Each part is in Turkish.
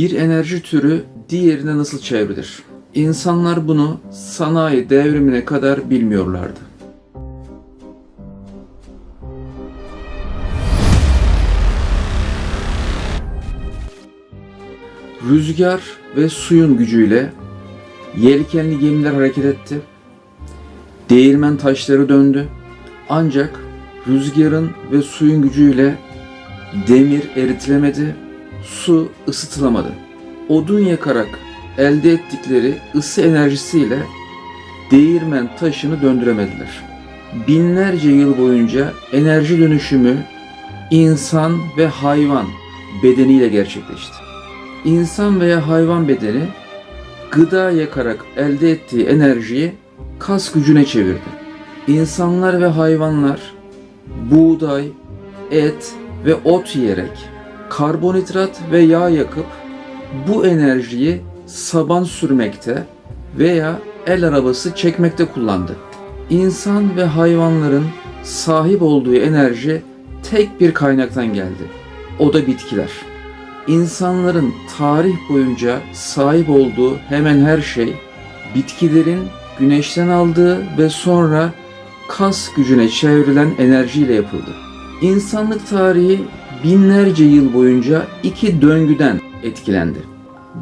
Bir enerji türü diğerine nasıl çevrilir? İnsanlar bunu sanayi devrimine kadar bilmiyorlardı. Rüzgar ve suyun gücüyle yelkenli gemiler hareket etti. Değirmen taşları döndü. Ancak rüzgarın ve suyun gücüyle demir eritilemedi, su ısıtılamadı. Odun yakarak elde ettikleri ısı enerjisiyle değirmen taşını döndüremediler. Binlerce yıl boyunca enerji dönüşümü insan ve hayvan bedeniyle gerçekleşti. İnsan veya hayvan bedeni gıda yakarak elde ettiği enerjiyi kas gücüne çevirdi. İnsanlar ve hayvanlar buğday, et ve ot yiyerek karbonhidrat ve yağ yakıp bu enerjiyi saban sürmekte veya el arabası çekmekte kullandı. İnsan ve hayvanların sahip olduğu enerji tek bir kaynaktan geldi. O da bitkiler. İnsanların tarih boyunca sahip olduğu hemen her şey bitkilerin güneşten aldığı ve sonra kas gücüne çevrilen enerjiyle yapıldı. İnsanlık tarihi binlerce yıl boyunca iki döngüden etkilendi.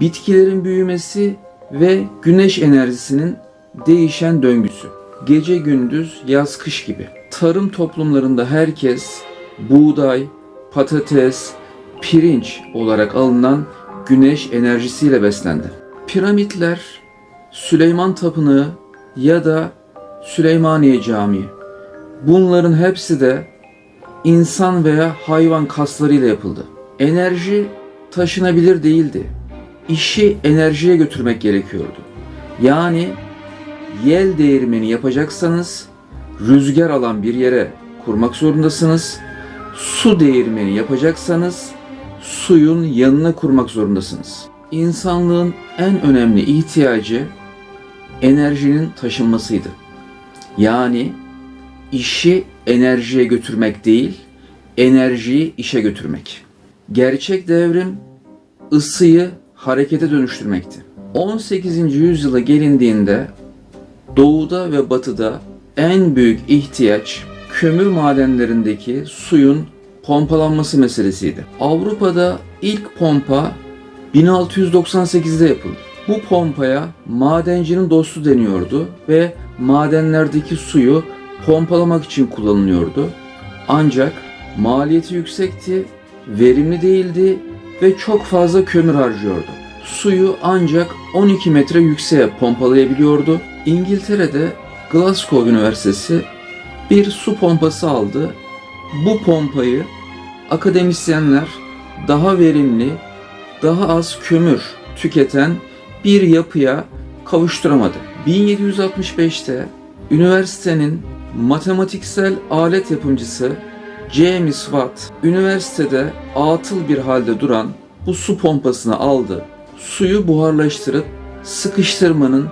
Bitkilerin büyümesi ve güneş enerjisinin değişen döngüsü. Gece gündüz, yaz kış gibi. Tarım toplumlarında herkes buğday, patates, pirinç olarak alınan güneş enerjisiyle beslendi. Piramitler, Süleyman Tapınağı ya da Süleymaniye Camii. Bunların hepsi de insan veya hayvan kaslarıyla yapıldı. Enerji taşınabilir değildi. İşi enerjiye götürmek gerekiyordu. Yani yel değirmeni yapacaksanız rüzgar alan bir yere kurmak zorundasınız. Su değirmeni yapacaksanız suyun yanına kurmak zorundasınız. İnsanlığın en önemli ihtiyacı enerjinin taşınmasıydı. Yani işi enerjiye götürmek değil, enerjiyi işe götürmek. Gerçek devrim ısıyı harekete dönüştürmekti. 18. yüzyıla gelindiğinde doğuda ve batıda en büyük ihtiyaç kömür madenlerindeki suyun pompalanması meselesiydi. Avrupa'da ilk pompa 1698'de yapıldı. Bu pompaya madencinin dostu deniyordu ve madenlerdeki suyu pompalamak için kullanılıyordu. Ancak maliyeti yüksekti, verimli değildi ve çok fazla kömür harcıyordu. Suyu ancak 12 metre yükseğe pompalayabiliyordu. İngiltere'de Glasgow Üniversitesi bir su pompası aldı. Bu pompayı akademisyenler daha verimli, daha az kömür tüketen bir yapıya kavuşturamadı. 1765'te üniversitenin matematiksel alet yapımcısı James Watt üniversitede atıl bir halde duran bu su pompasını aldı. Suyu buharlaştırıp sıkıştırmanın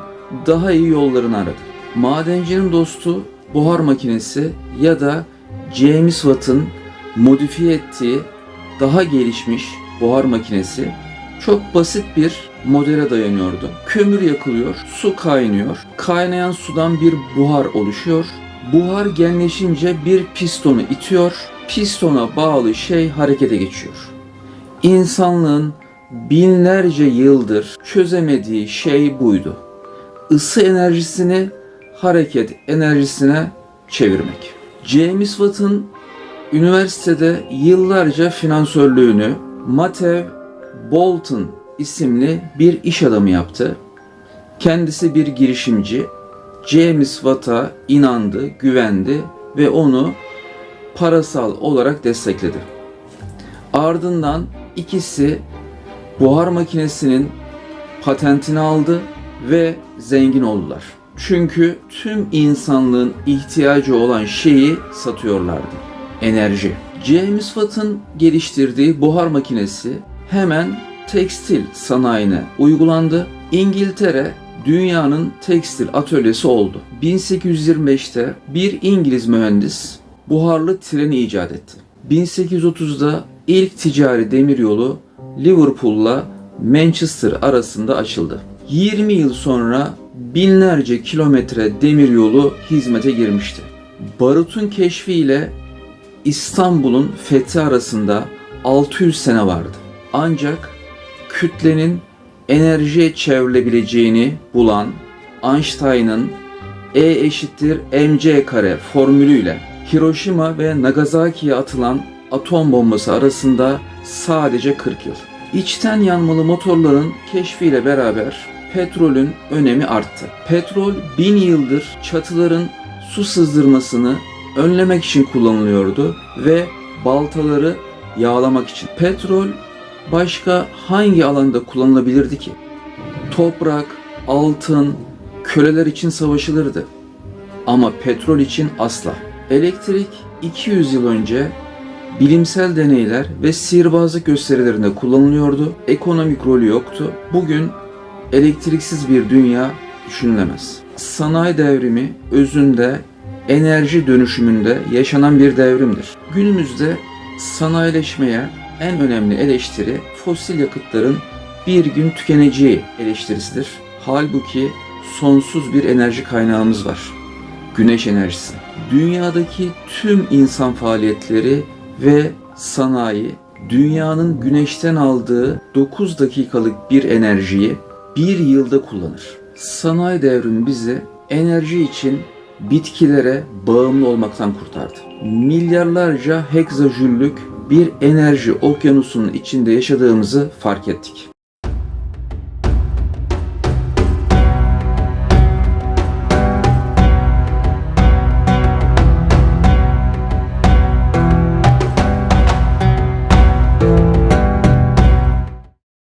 daha iyi yollarını aradı. Madencinin dostu buhar makinesi ya da James Watt'ın modifiye ettiği daha gelişmiş buhar makinesi çok basit bir modele dayanıyordu. Kömür yakılıyor, su kaynıyor. Kaynayan sudan bir buhar oluşuyor. Buhar genleşince bir pistonu itiyor. Pistona bağlı şey harekete geçiyor. İnsanlığın binlerce yıldır çözemediği şey buydu. Isı enerjisini hareket enerjisine çevirmek. James Watt'ın üniversitede yıllarca finansörlüğünü Matev Bolton isimli bir iş adamı yaptı. Kendisi bir girişimci. James Watt'a inandı, güvendi ve onu parasal olarak destekledi. Ardından ikisi buhar makinesinin patentini aldı ve zengin oldular. Çünkü tüm insanlığın ihtiyacı olan şeyi satıyorlardı. Enerji. James Watt'ın geliştirdiği buhar makinesi hemen tekstil sanayine uygulandı. İngiltere dünyanın tekstil atölyesi oldu. 1825'te bir İngiliz mühendis buharlı treni icat etti. 1830'da ilk ticari demiryolu Liverpool'la Manchester arasında açıldı. 20 yıl sonra binlerce kilometre demiryolu hizmete girmişti. Barut'un keşfiyle İstanbul'un fethi arasında 600 sene vardı. Ancak kütlenin enerjiye çevrilebileceğini bulan Einstein'ın E eşittir mc kare formülüyle Hiroşima ve Nagasaki'ye atılan atom bombası arasında sadece 40 yıl. İçten yanmalı motorların keşfiyle beraber petrolün önemi arttı. Petrol bin yıldır çatıların su sızdırmasını önlemek için kullanılıyordu ve baltaları yağlamak için. Petrol başka hangi alanda kullanılabilirdi ki? Toprak, altın, köleler için savaşılırdı. Ama petrol için asla. Elektrik 200 yıl önce bilimsel deneyler ve sihirbazlık gösterilerinde kullanılıyordu. Ekonomik rolü yoktu. Bugün elektriksiz bir dünya düşünülemez. Sanayi devrimi özünde enerji dönüşümünde yaşanan bir devrimdir. Günümüzde sanayileşmeye en önemli eleştiri fosil yakıtların bir gün tükeneceği eleştirisidir. Halbuki sonsuz bir enerji kaynağımız var. Güneş enerjisi. Dünyadaki tüm insan faaliyetleri ve sanayi dünyanın güneşten aldığı 9 dakikalık bir enerjiyi bir yılda kullanır. Sanayi devrimi bizi enerji için bitkilere bağımlı olmaktan kurtardı. Milyarlarca hegzajüllük bir enerji okyanusunun içinde yaşadığımızı fark ettik.